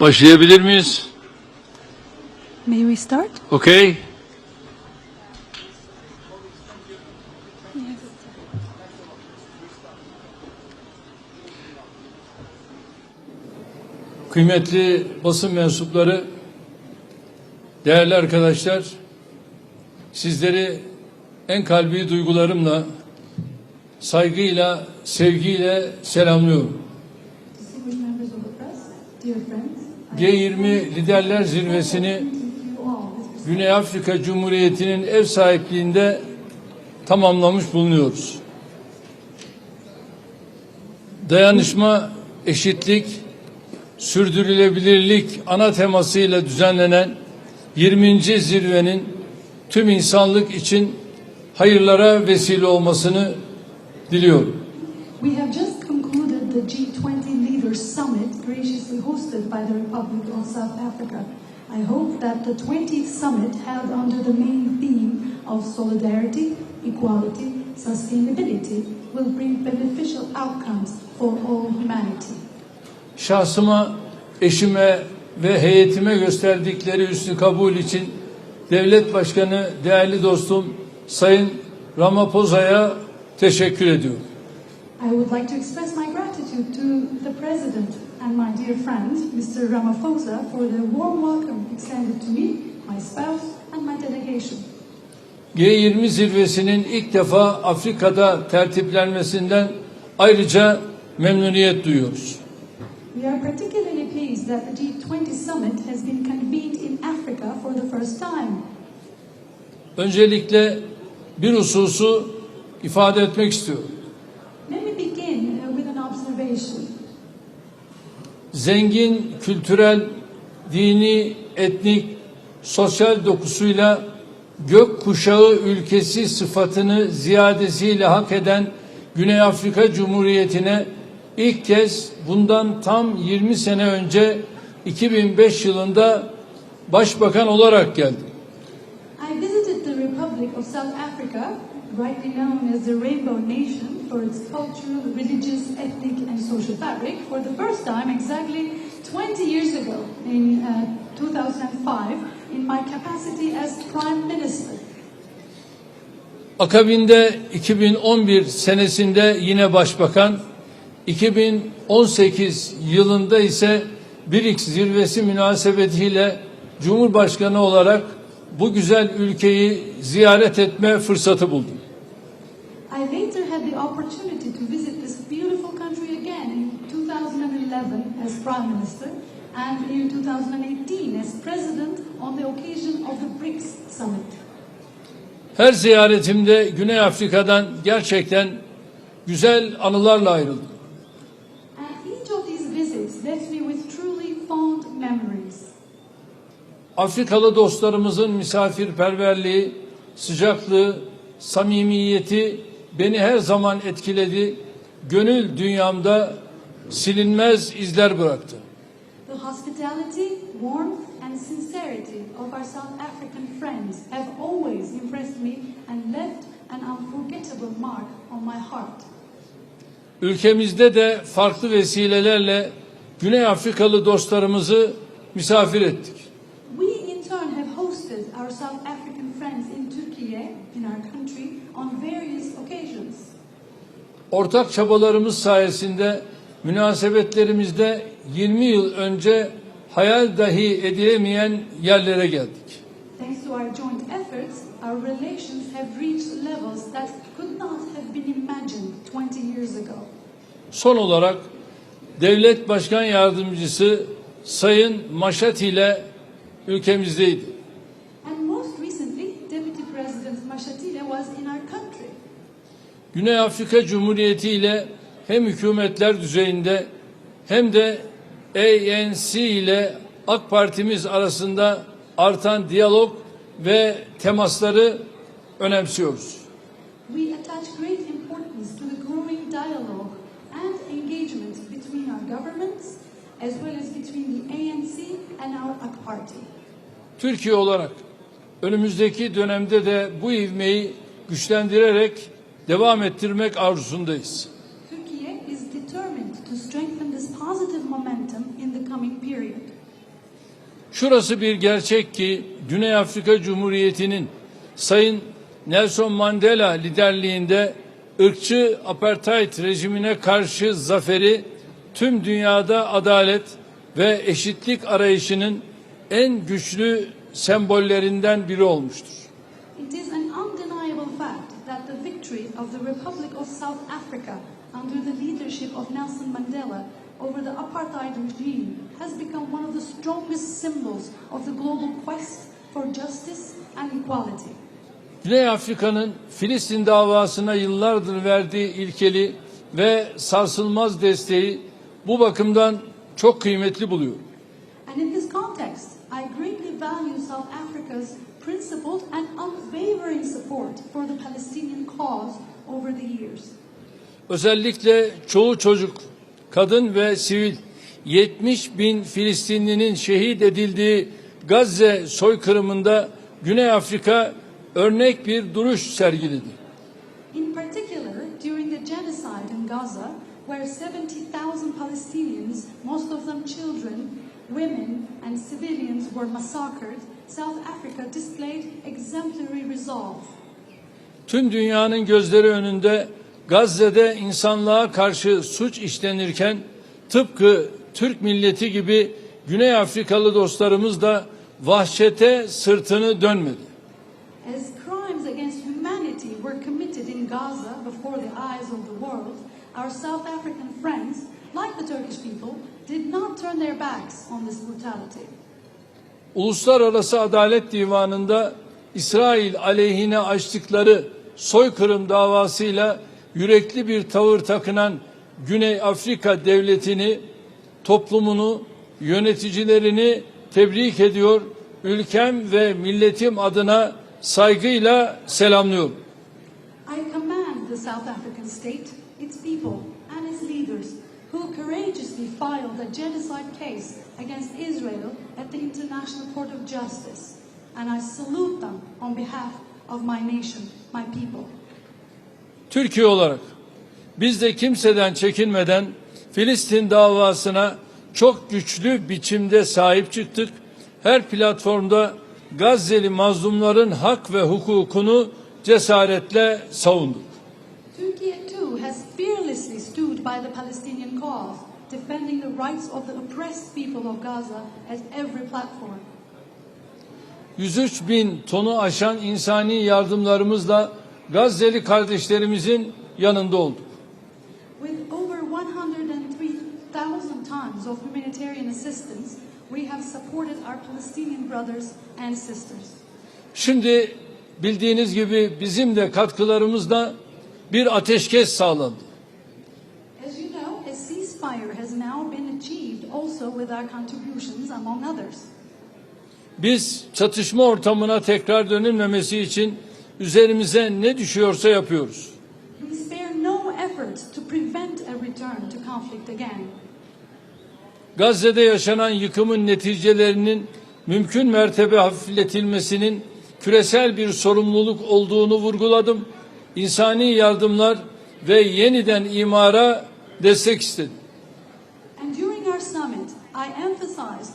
Başlayabilir miyiz? May we start? Okay. Kıymetli basın mensupları, değerli arkadaşlar, sizleri en kalbi duygularımla, saygıyla, sevgiyle selamlıyorum. Dear friends, G20 Liderler Zirvesi'ni Güney Afrika Cumhuriyeti'nin ev sahipliğinde tamamlamış bulunuyoruz. Dayanışma, eşitlik, sürdürülebilirlik ana temasıyla düzenlenen 20. zirvenin tüm insanlık için hayırlara vesile olmasını diliyorum. We have just concluded the G20 Leaders Summit graciously hosted by the Republic of South Africa. I hope that the 20th summit held under the main theme of solidarity, equality, sustainability will bring beneficial outcomes for all humanity. Şahsıma, eşime ve heyetime gösterdikleri üstü kabul için Devlet Başkanı değerli dostum Sayın Ramaphosa'ya teşekkür ediyorum. I would like to express my gratitude to the President and my dear friend, Mr. Ramaphosa, for the warm welcome extended to me, my spouse, and my delegation. G20 zirvesinin ilk defa Afrika'da tertiplenmesinden ayrıca memnuniyet duyuyoruz. We are particularly pleased that the G20 summit has been convened in Africa for the first time. Öncelikle bir hususu ifade etmek istiyorum. Let me begin uh, with an observation. Zengin kültürel, dini, etnik, sosyal dokusuyla gök kuşağı ülkesi sıfatını ziyadesiyle hak eden Güney Afrika Cumhuriyeti'ne ilk kez bundan tam 20 sene önce 2005 yılında başbakan olarak geldim. I visited the Republic of South Africa, rightly known as the Rainbow Nation for its cultural, religious, ethnic, and social fabric, for the first time exactly 20 years ago in uh, 2005 in my capacity as Prime Minister. Akabinde 2011 senesinde yine başbakan, 2018 yılında ise BRICS zirvesi münasebetiyle Cumhurbaşkanı olarak bu güzel ülkeyi ziyaret etme fırsatı buldum. I later had the opportunity to visit this beautiful country again in 2011 as Prime Minister and in 2018 as President on the occasion of the BRICS Summit. Her ziyaretimde Güney Afrika'dan gerçekten güzel anılarla ayrıldım. And each of these visits left me with truly fond memories. Afrikalı dostlarımızın misafirperverliği, sıcaklığı, samimiyeti beni her zaman etkiledi. Gönül dünyamda silinmez izler bıraktı. The hospitality, warmth, and sincerity of our South African friends have always impressed me and left an unforgettable mark on my heart. Ülkemizde de farklı vesilelerle Güney Afrikalı dostlarımızı misafir ettik. We in turn have hosted our South African friends in Turkey, in our country, on various occasions. Ortak çabalarımız sayesinde münasebetlerimizde 20 yıl önce hayal dahi edilemeyen yerlere geldik. Thanks to our joint efforts, our relations have reached levels that could not have been imagined 20 years ago. Son olarak Devlet Başkan Yardımcısı Sayın Maşat ile ülkemizdeydi. And most recently, Deputy President Mashatile was in our country. Güney Afrika Cumhuriyeti ile hem hükümetler düzeyinde hem de ANC ile AK Partimiz arasında artan diyalog ve temasları önemsiyoruz. We attach great importance to the growing dialogue and engagement between our governments as well as between the ANC and our AK Party. Türkiye olarak önümüzdeki dönemde de bu ivmeyi güçlendirerek devam ettirmek arzusundayız. Turkey is determined to strengthen this positive momentum in the coming period. Şurası bir gerçek ki Güney Afrika Cumhuriyeti'nin Sayın Nelson Mandela liderliğinde ırkçı apartheid rejimine karşı zaferi tüm dünyada adalet ve eşitlik arayışının en güçlü sembollerinden biri olmuştur. It is an undeniable fact that the victory of the Republic of South Africa under the leadership of Nelson Mandela over the apartheid regime has become one of the strongest symbols of the global quest for justice and equality. Güney Afrika'nın Filistin davasına yıllardır verdiği ilkeli ve sarsılmaz desteği bu bakımdan çok kıymetli buluyor. And in this context, I greatly value South Africa's principled and unwavering support for the Palestinian cause over the years. Özellikle çoğu çocuk, kadın ve sivil 70 bin Filistinlinin şehit edildiği Gazze soykırımında Güney Afrika örnek bir duruş sergiledi. In particular, during the genocide in Gaza, where 70,000 Palestinians, most of them children, women, and civilians were massacred, South Africa displayed exemplary resolve. Tüm dünyanın gözleri önünde Gazze'de insanlığa karşı suç işlenirken tıpkı Türk milleti gibi Güney Afrikalı dostlarımız da vahşete sırtını dönmedi. As crimes against humanity were committed in Gaza before the eyes of the world, our South African friends, like the Turkish people, did not turn their backs on this brutality. Uluslararası Adalet Divanı'nda İsrail aleyhine açtıkları soykırım davasıyla yürekli bir tavır takınan Güney Afrika devletini, toplumunu, yöneticilerini tebrik ediyor. Ülkem ve milletim adına saygıyla selamlıyorum. I commend the South African state, its people, and its leaders who courageously filed a genocide case against Israel at the International Court of Justice. And I salute them on behalf of my nation, my people. Türkiye olarak biz de kimseden çekinmeden Filistin davasına çok güçlü biçimde sahip çıktık. Her platformda Gazze'li mazlumların hak ve hukukunu cesaretle savunduk. Turkey too has fearlessly stood by the Palestinian cause, defending the rights of the oppressed people of Gaza at every platform. 103 bin tonu aşan insani yardımlarımızla Gazze'li kardeşlerimizin yanında olduk. With over 103,000 tons of humanitarian assistance, we have supported our Palestinian brothers and sisters. Şimdi bildiğiniz gibi bizim de katkılarımızla bir ateşkes sağlandı. As you know, a ceasefire has now been achieved also with our contributions, among others. Biz çatışma ortamına tekrar dönülmemesi için üzerimize ne düşüyorsa yapıyoruz. We spare no effort to prevent a return to conflict again. Gazze'de yaşanan yıkımın neticelerinin mümkün mertebe hafifletilmesinin küresel bir sorumluluk olduğunu vurguladım. İnsani yardımlar ve yeniden imara destek istedim. And during our summit, I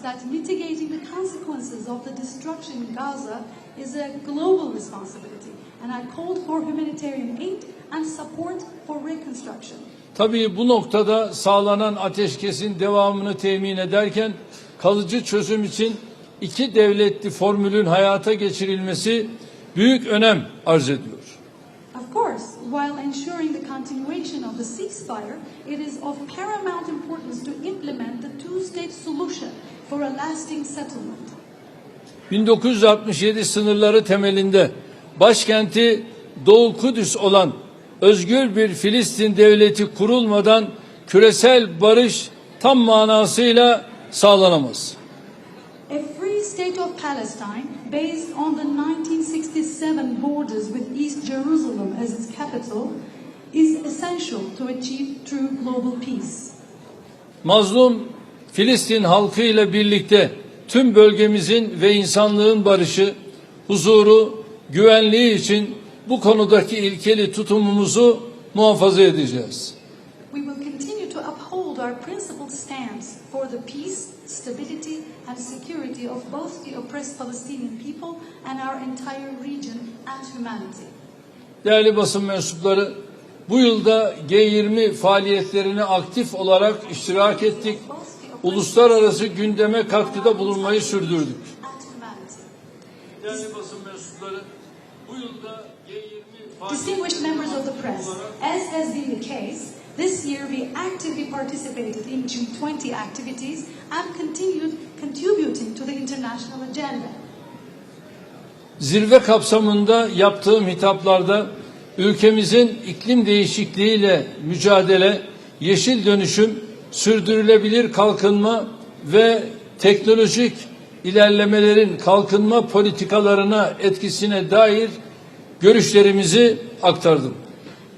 that mitigating the consequences of the destruction in Gaza is a global responsibility, and I called for humanitarian aid and support for reconstruction. Tabii bu noktada sağlanan ateşkesin devamını temin ederken kalıcı çözüm için iki devletli formülün hayata geçirilmesi büyük önem arz ediyor. Of course, while ensuring the continuation of the ceasefire, it is of paramount importance to implement the two-state solution for a lasting settlement. 1967 sınırları temelinde başkenti Doğu Kudüs olan özgür bir Filistin devleti kurulmadan küresel barış tam manasıyla sağlanamaz. A free state of Palestine, based on the 1967 borders with East Jerusalem as its capital, is essential to achieve true global peace. Mazlum Filistin halkı ile birlikte tüm bölgemizin ve insanlığın barışı, huzuru, güvenliği için bu konudaki ilkeli tutumumuzu muhafaza edeceğiz. We will continue to uphold our principled stance for the peace, stability, and security of both the oppressed Palestinian people and our entire region and humanity. Değerli basın mensupları, bu yılda G20 faaliyetlerine aktif olarak iştirak ettik. Uluslararası gündeme katkıda bulunmayı sürdürdük. and humanity. Değerli basın mensupları, bu yılda G20 Distinguished members of the press, as has been the case, this year we actively participated in G20 activities and continued contributing to the international agenda. Zirve kapsamında yaptığım hitaplarda ülkemizin iklim değişikliğiyle mücadele, yeşil dönüşüm, sürdürülebilir kalkınma ve teknolojik ilerlemelerin kalkınma politikalarına etkisine dair görüşlerimizi aktardım.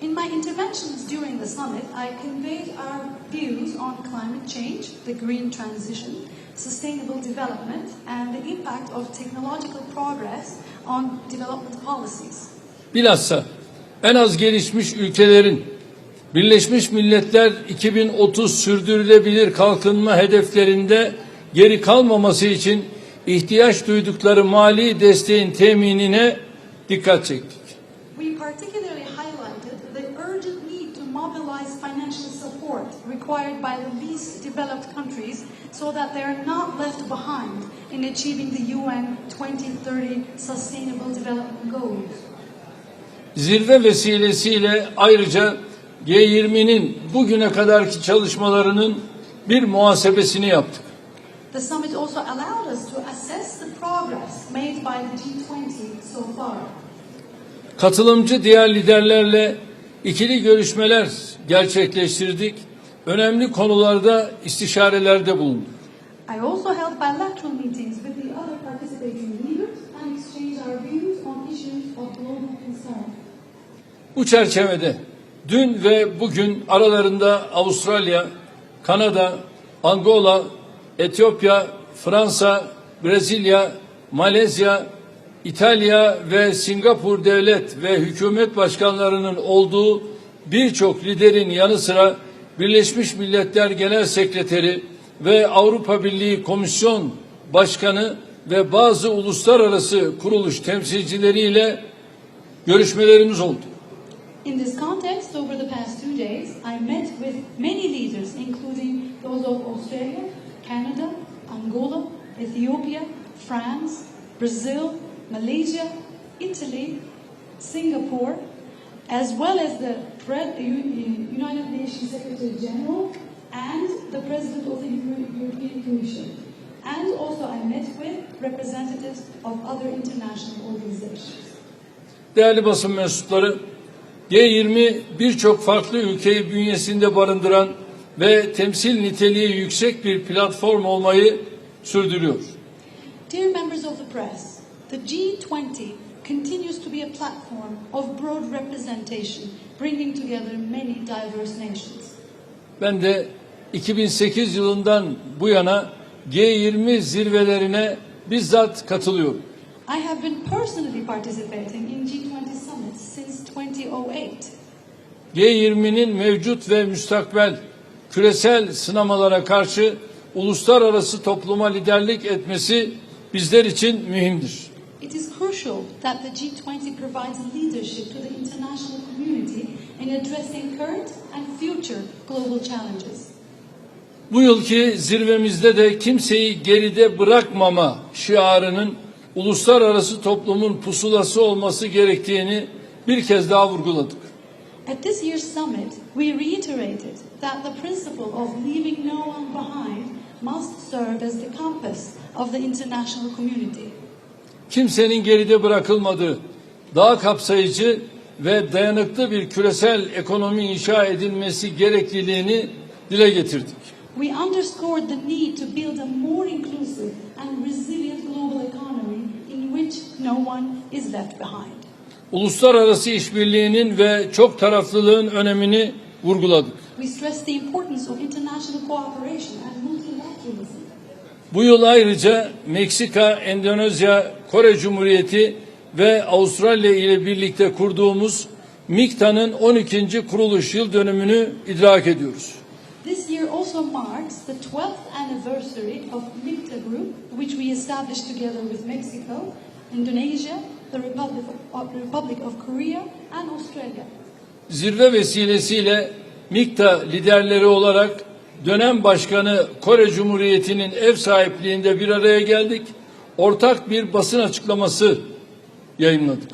In my interventions during the summit, I conveyed our views on climate change, the green transition, sustainable development, and the impact of technological progress on development policies. Bilhassa en az gelişmiş ülkelerin Birleşmiş Milletler 2030 sürdürülebilir kalkınma hedeflerinde geri kalmaması için ihtiyaç duydukları mali desteğin teminine dikkat çektik. We particularly highlighted the urgent need to mobilize financial support required by the least developed countries so that they are not left behind in achieving the UN 2030 Sustainable Development Goals. Zirve vesilesiyle ayrıca G20'nin bugüne kadarki çalışmalarının bir muhasebesini yaptık. The summit also allowed us to assess the progress made by the G20 so far. Katılımcı diğer liderlerle ikili görüşmeler gerçekleştirdik. Önemli konularda istişarelerde bulunduk. I also held bilateral meetings with the other participating leaders and exchanged our views on issues of global concern. Bu çerçevede dün ve bugün aralarında Avustralya, Kanada, Angola, Etiyopya, Fransa, Brezilya, Malezya, İtalya ve Singapur devlet ve hükümet başkanlarının olduğu birçok liderin yanı sıra Birleşmiş Milletler Genel Sekreteri ve Avrupa Birliği Komisyon Başkanı ve bazı uluslararası kuruluş temsilcileriyle görüşmelerimiz oldu. In this context, over the past two days, I met with many leaders, including those of Australia, Canada, Angola, Ethiopia, France, Brazil, Malaysia, Italy, Singapore, as well as the United Nations Secretary General and the President of the European Commission. And also I met with representatives of other international organizations. Değerli basın mensupları, G20 birçok farklı ülkeyi bünyesinde barındıran ve temsil niteliği yüksek bir platform olmayı sürdürüyor. Dear members of the press, the G20 continues to be a platform of broad representation, bringing together many diverse nations. Ben de 2008 yılından bu yana G20 zirvelerine bizzat katılıyorum. I have been personally participating in G20 summits since 2008. G20'nin mevcut ve müstakbel küresel sınamalara karşı uluslararası topluma liderlik etmesi bizler için mühimdir. It is crucial that the G20 provides leadership to the international community in addressing current and future global challenges. Bu yılki zirvemizde de kimseyi geride bırakmama şiarının uluslararası toplumun pusulası olması gerektiğini bir kez daha vurguladık. At this year's summit, we reiterated that the principle of leaving no one behind must serve as the compass of the international community. Kimsenin geride bırakılmadığı, daha kapsayıcı ve dayanıklı bir küresel ekonomi inşa edilmesi gerekliliğini dile getirdik. We underscored the need to build a more inclusive and resilient global economy in which no one is left behind. Uluslararası işbirliğinin ve çok taraflılığın önemini vurguladık. Bu yıl ayrıca Meksika, Endonezya, Kore Cumhuriyeti ve Avustralya ile birlikte kurduğumuz MİKTA'nın 12. kuruluş yıl dönümünü idrak ediyoruz. This year also marks the 12th anniversary of MICTA Group, which we established together with Mexico, Indonesia, the Republic of, Republic of Korea, and Australia. Zirve vesilesiyle MİKTA liderleri olarak dönem başkanı Kore Cumhuriyeti'nin ev sahipliğinde bir araya geldik. Ortak bir basın açıklaması yayınladık.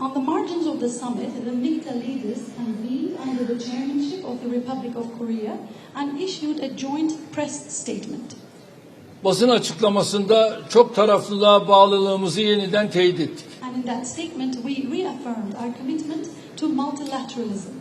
On the margins of the summit, the MICTA leaders convened under the chairmanship of the Republic of Korea and issued a joint press statement. Basın açıklamasında çok taraflılığa bağlılığımızı yeniden teyit ettik. And in that statement, we reaffirmed our commitment to multilateralism.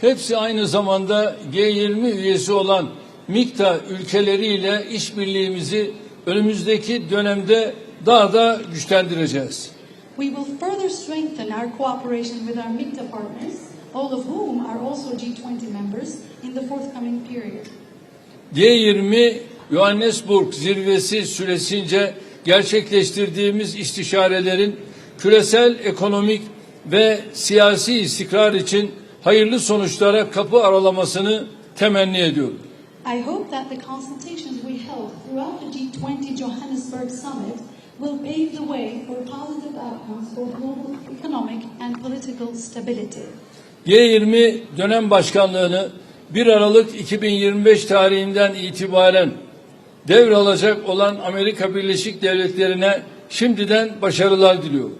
Hepsi aynı zamanda G20 üyesi olan MİKTA ülkeleriyle işbirliğimizi önümüzdeki dönemde daha da güçlendireceğiz. We will further strengthen our cooperation with our MICTA partners, all of whom are also G20 members, in the forthcoming period. G20 Johannesburg zirvesi süresince gerçekleştirdiğimiz istişarelerin küresel ekonomik ve siyasi istikrar için hayırlı sonuçlara kapı aralamasını temenni ediyorum. I hope that the consultations we held throughout the G20 Johannesburg summit will pave the way for positive outcomes for global economic and political stability. G20 dönem başkanlığını 1 Aralık 2025 tarihinden itibaren devralacak olan Amerika Birleşik Devletleri'ne şimdiden başarılar diliyorum.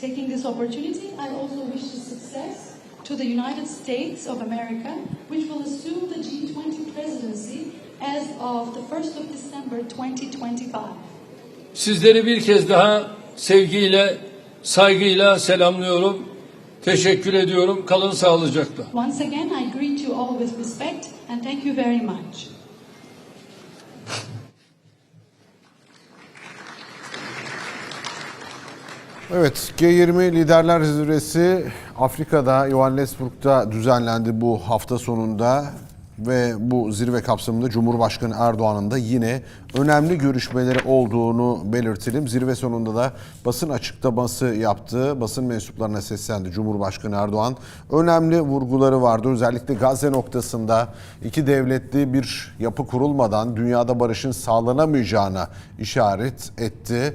Taking this opportunity, I also wish to success to the United States of America, which will assume the G20 presidency as of the 1st of December 2025. Sizleri bir kez daha sevgiyle, saygıyla selamlıyorum. Teşekkür ediyorum. Kalın sağlıcakla. Once again, I greet you all with respect and thank you very much. Evet, G20 Liderler Zirvesi Afrika'da, Johannesburg'da düzenlendi bu hafta sonunda ve bu zirve kapsamında Cumhurbaşkanı Erdoğan'ın da yine önemli görüşmeleri olduğunu belirtelim. Zirve sonunda da basın açıklaması yaptı. Basın mensuplarına seslendi Cumhurbaşkanı Erdoğan. Önemli vurguları vardı. Özellikle Gazze noktasında iki devletli bir yapı kurulmadan dünyada barışın sağlanamayacağına işaret etti.